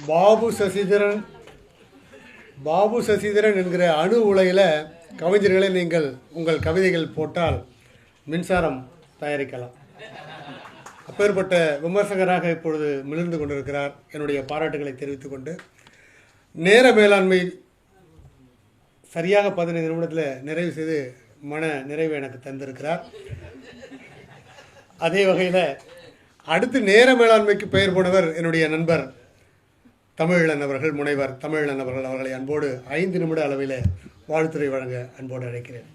பாபு சசிதரன் பாபு சசிதரன் என்கிற அணு உலையில் கவிஞர்களை நீங்கள் உங்கள் கவிதைகள் போட்டால் மின்சாரம் தயாரிக்கலாம். அப்பேற்பட்ட விமர்சகராக இப்பொழுது மிளிர்ந்து கொண்டிருக்கிறார். என்னுடைய பாராட்டுகளை தெரிவித்துக் கொண்டு நேர மேலாண்மை சரியாக பதினைந்து நிமிடத்தில் நிறைவு செய்து மன நிறைவு எனக்கு தந்திருக்கிறார். அதே வகையில் அடுத்து நேர மேலாண்மைக்கு பெயர் போனவர் என்னுடைய நண்பர் தமிழன் அவர்கள் முனைவர் தமிழன் அவர்கள் அவர்களை அன்போடு ஐந்து நிமிட அளவில் வாழ்த்துறை வழங்க அன்போடு அழைக்கிறேன்.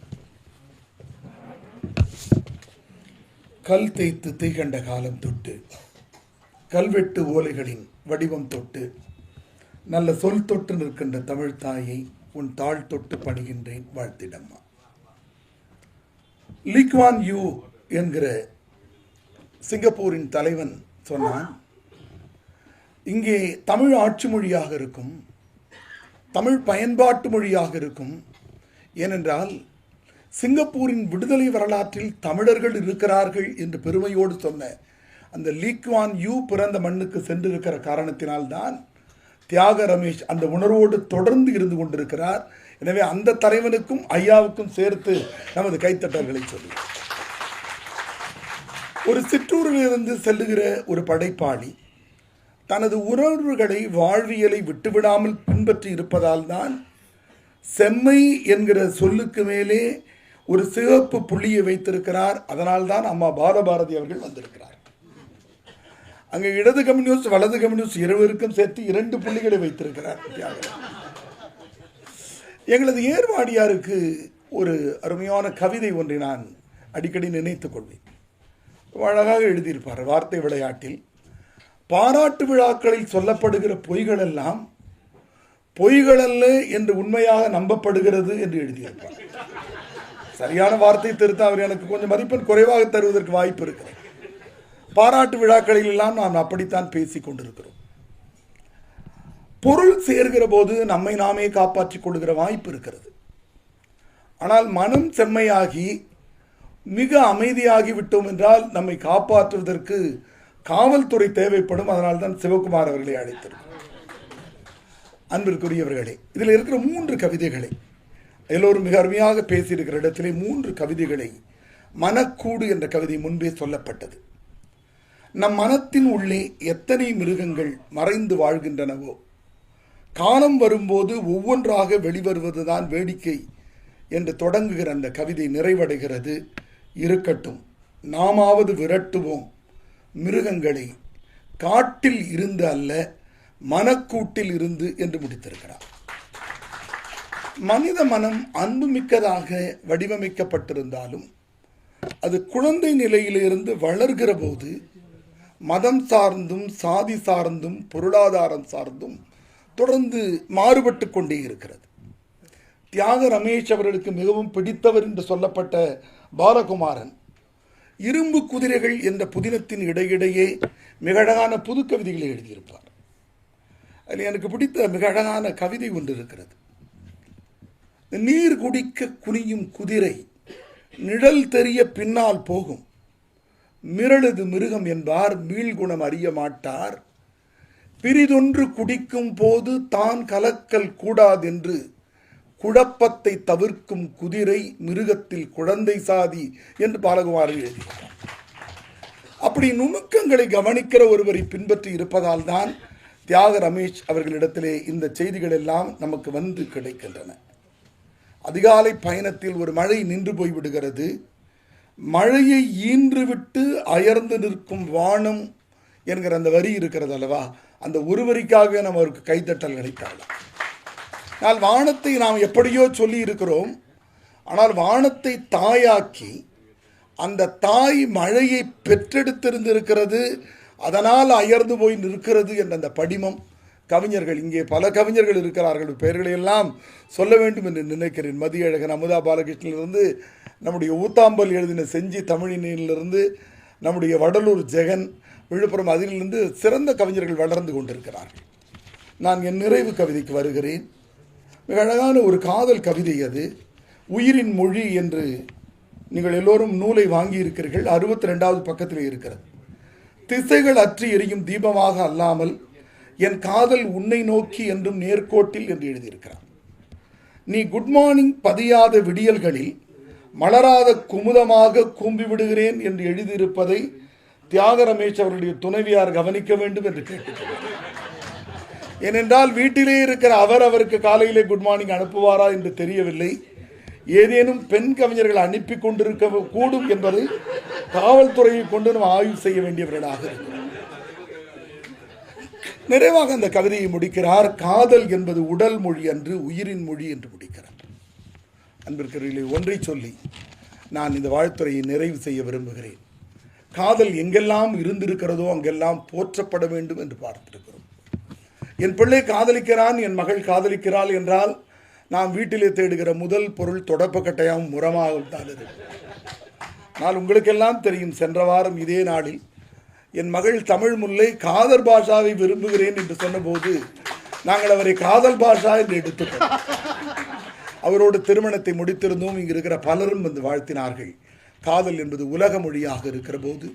கல் தேய்த்து தீகண்ட காலம் தொட்டு கல்வெட்டு ஓலைகளின் வடிவம் தொட்டு நல்ல சொல் தொட்டு நிற்கின்ற தமிழ் தாயை உன் தாழ் தொட்டு பணிகின்றேன் வாழ்த்திடம்மா. லீக்வான் யூ என்கிற சிங்கப்பூரின் தலைவன் சொன்னான் இங்கே தமிழ் ஆட்சி மொழியாக இருக்கும் தமிழ் பயன்பாட்டு மொழியாக இருக்கும். ஏனென்றால் சிங்கப்பூரின் விடுதலை வரலாற்றில் தமிழர்கள் இருக்கிறார்கள் என்று பெருமையோடு சொன்ன அந்த லீக்வான் யூ பிறந்த மண்ணுக்கு சென்றிருக்கிற காரணத்தினால்தான் தியாக ரமேஷ் அந்த உணர்வோடு தொடர்ந்து இருந்து கொண்டிருக்கிறார். எனவே அந்த தலைவனுக்கும் ஐயாவுக்கும் சேர்த்து நமது கைத்தட்டல்களை சொல்லி. ஒரு சிற்றூரிலிருந்து செல்லுகிற ஒரு படைப்பாளி தனது உறவுகளை வாழ்வியலை விட்டுவிடாமல் பின்பற்றி இருப்பதால் தான் செம்மை என்கிற சொல்லுக்கு மேலே ஒரு சிவப்பு புள்ளியை வைத்திருக்கிறார். அதனால்தான் அம்மா பாலபாரதி அவர்கள் வந்திருக்கிறார். அங்கே இடது கம்யூனிஸ்ட் வலது கம்யூனிஸ்ட் இருவருக்கும் சேர்த்து இரண்டு புள்ளிகளை வைத்திருக்கிறார் எங்களது ஏர்வாடியாருக்கு ஒரு அருமையான கவிதை ஒன்றை நான் அடிக்கடி நினைத்துக் கொள்வேன். அழகாக எழுதியிருப்பார். வார்த்தை விளையாட்டில் பாராட்டு விழாக்களில் சொல்லப்படுகிற பொய்கள் எல்லாம் பொய்கள் அல்ல என்று உண்மையாக நம்பப்படுகிறது என்று எழுதியிருப்பார். சரியான வார்த்தை திருத்த அவர் எனக்கு கொஞ்சம் மதிப்பெண் குறைவாக தருவதற்கு வாய்ப்பு இருக்கிறது. பாராட்டு விழாக்களில் எல்லாம் நாம் அப்படித்தான் பேசிக் கொண்டிருக்கிறோம். பொருள் சேர்கிற போது நம்மை நாமே காப்பாற்றிக் கொள்கிற வாய்ப்பு இருக்கிறது. ஆனால் மனம் செம்மையாகி மிக அமைதியாகி விட்டோம் என்றால் நம்மை காப்பாற்றுவதற்கு காவல்துறை தேவைப்படும் அதனால் தான் சிவகுமார் அவர்களை அழைத்திருக்கிறோம் அன்பிற்குரியவர்களே இதில் இருக்கிற மூன்று கவிதைகளை எல்லோரும் மிக அருமையாக பேசியிருக்கிற இடத்திலே மூன்று கவிதைகளை மனக்கூடு என்ற கவிதை முன்பே சொல்லப்பட்டது. நம் மனத்தின் உள்ளே எத்தனை மிருகங்கள் மறைந்து வாழ்கின்றனவோ காலம் வரும்போது ஒவ்வொன்றாக வெளிவருவதுதான் வேடிக்கை என்று தொடங்குகிற அந்த கவிதை நிறைவடைகிறது. இருக்கட்டும் நாமாவது விரட்டுவோம். மிருகங்களை காட்டில் இருந்து அல்ல மனக்கூட்டில் இருந்து என்று முடித்திருக்கிறார். மனித மனம் அன்புமிக்கதாக வடிவமைக்கப்பட்டிருந்தாலும் அது குழந்தை நிலையிலிருந்து வளர்கிற போது மதம் சார்ந்தும் சாதி சார்ந்தும் பொருளாதாரம் சார்ந்தும் தொடர்ந்து மாறுபட்டு கொண்டே இருக்கிறது. தியாக ரமேஷ் அவர்களுக்கு மிகவும் பிடித்தவர் என்று சொல்லப்பட்ட பாலகுமாரன் இரும்பு குதிரைகள் என்ற புதினத்தின் இடையிடையே மிக அழகான புது கவிதைகளை எழுதியிருப்பார். அதில் எனக்கு பிடித்த மிக அழகான கவிதை ஒன்று இருக்கிறது. நீர் குடிக்க குனியும் குதிரை நிழல் தெரிய பின்னால் போகும். மிரளது மிருகம் என்பார் மீள்குணம் அறிய மாட்டார். பிரிதொன்று குடிக்கும் போது தான் கலக்கல் கூடாதென்று குழப்பத்தை தவிர்க்கும் குதிரை மிருகத்தில் குழந்தை சாதி என்று பாலகுமாரன் எழுதியிருக்கிறார். அப்படி நுணுக்கங்களை கவனிக்கிற ஒருவரை பின்பற்றி இருப்பதால் தான் தியாக ரமேஷ் அவர்களிடத்திலே இந்த செய்திகள் எல்லாம் நமக்கு வந்து கிடைக்கின்றன. அதிகாலை பயணத்தில் ஒரு மழை நின்று போய்விடுகிறது மழையை ஈன்றுவிட்டு அயர்ந்து நிற்கும் வானம் என்கிற அந்த வரி இருக்கிறது அல்லவா? அந்த ஒரு வரிக்காக நம்ம அவருக்கு கைத்தட்டல்களை நினைத்தாலும் ஆனால் வானத்தை நாம் எப்படியோ சொல்லி இருக்கிறோம் ஆனால் வானத்தை தாயாக்கி அந்த தாய் மழையை பெற்றெடுத்திருந்திருக்கிறது அதனால் அயர்ந்து போய் நிற்கிறது என்ற அந்த படிமம். கவிஞர்கள் இங்கே பல கவிஞர்கள் இருக்கிறார்கள். பெயர்களை எல்லாம் சொல்ல வேண்டும் என்று நினைக்கிறேன். மதியழகன் அமுதா பாலகிருஷ்ணனிலிருந்து நம்முடைய ஊத்தாம்பல் எழுதின செஞ்சி தமிழினிலிருந்து நம்முடைய வடலூர் ஜெகன் விழுப்புரம் அதிலிருந்து சிறந்த கவிஞர்கள் வளர்ந்து கொண்டிருக்கிறார்கள். நான் என் நிறைவு கவிதைக்கு வருகிறேன். மிக அழகான ஒரு காதல் கவிதை அது. உயிரின் மொழி என்று நீங்கள் எல்லோரும் நூலை வாங்கியிருக்கிறீர்கள். அறுபத்தி ரெண்டாவது பக்கத்தில் இருக்கிறது. திசைகள் அற்றி எரியும் தீபமாக அல்லாமல் என் காதல் உன்னை நோக்கி என்றும் நேர்கோட்டில் என்று எழுதியிருக்கிறார். நீ குட் மார்னிங் பதியாத விடியல்களில் மலராத குமுதமாக கூம்பி விடுகிறேன் என்று எழுதியிருப்பதை தியாக ரமேஷ் அவருடைய துணைவியார் கவனிக்க வேண்டும் என்று கேட்டுக்கொள்கிறேன் ஏனென்றால் வீட்டிலே இருக்கிற அவர் அவருக்கு காலையிலே குட் மார்னிங் அனுப்புவாரா என்று தெரியவில்லை. ஏதேனும் பெண் கவிஞர்கள் அனுப்பி கொண்டிருக்க கூடும் என்பதை காவல்துறையை கொண்டு நாம் ஆய்வு செய்ய வேண்டியவர்களாக இருக்கிறோம். நிறைவாக அந்த கவிதையை முடிக்கிறார். காதல் என்பது உடல் மொழி அன்று உயிரின் மொழி என்று முடிக்கிறார். அன்பிற்கிறீர்களே ஒன்றை சொல்லி நான் இந்த வாழ்த்துறையை நிறைவு செய்ய விரும்புகிறேன். காதல் எங்கெல்லாம் இருந்திருக்கிறதோ அங்கெல்லாம் போற்றப்பட வேண்டும் என்று பார்த்திருக்கிறோம் என் பிள்ளை காதலிக்கிறான் என் மகள் காதலிக்கிறாள் என்றால் நாம் வீட்டிலே தேடுகிற முதல் பொருள் தொடப்பக்கட்டையாகவும் முரமாகவும் தான் இது ஆனால் உங்களுக்கெல்லாம் தெரியும் சென்ற வாரம் இதே நாளில் என் மகள் தமிழ் முல்லை காதல் பாஷாவை விரும்புகிறேன் என்று சொன்னபோது நாங்கள் அவரை காதல் பாஷா என்று எடுத்துக்கொண்டோம். அவரோடு திருமணத்தை முடித்திருந்தோம். இங்கு இருக்கிற பலரும் வந்து வாழ்த்தினார்கள். காதல் என்பது உலக மொழியாக இருக்கிற போது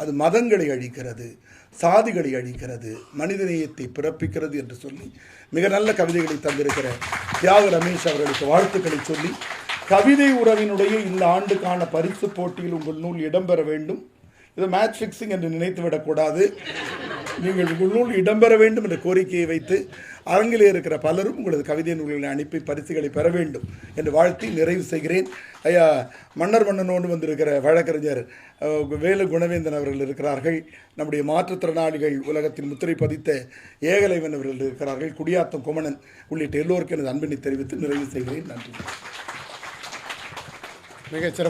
அது மதங்களை அழிக்கிறது சாதிகளை அழிக்கிறது மனிதநேயத்தை பிறப்பிக்கிறது என்று சொல்லி மிக நல்ல கவிதைகளை தந்திருக்கிற தியாக ரமேஷ் அவர்களுக்கு வாழ்த்துக்களை சொல்லி கவிதை உறவினுடைய இந்த ஆண்டுக்கான பரிசு போட்டியில் உங்கள் நூல் இடம்பெற வேண்டும். இது மேட்ச் ஃபிக்ஸிங் என்று நினைத்து விடக்கூடாது நீங்கள் உங்கள் நூல் இடம்பெற வேண்டும் என்ற கோரிக்கையை வைத்து அரங்கிலே இருக்கிற பலரும் உங்களது கவிதை நூல்களை அனுப்பி பரிசுகளை பெற வேண்டும் என்று வாழ்த்தி நிறைவு செய்கிறேன். ஐயா மன்னர் மன்னனோடு வந்திருக்கிற வழக்கறிஞர் வேலு குணவேந்தன் அவர்கள் இருக்கிறார்கள். நம்முடைய மாற்றுத்திறனாளிகள் உலகத்தில் முத்திரை பதித்த ஏகலைவன் அவர்கள் இருக்கிறார்கள். குடியாத்தம் குமணன் உள்ளிட்ட எல்லோருக்கும் எனது அன்பினை தெரிவித்து நிறைவு செய்கிறேன். நன்றி. மிகச்சிறப்பு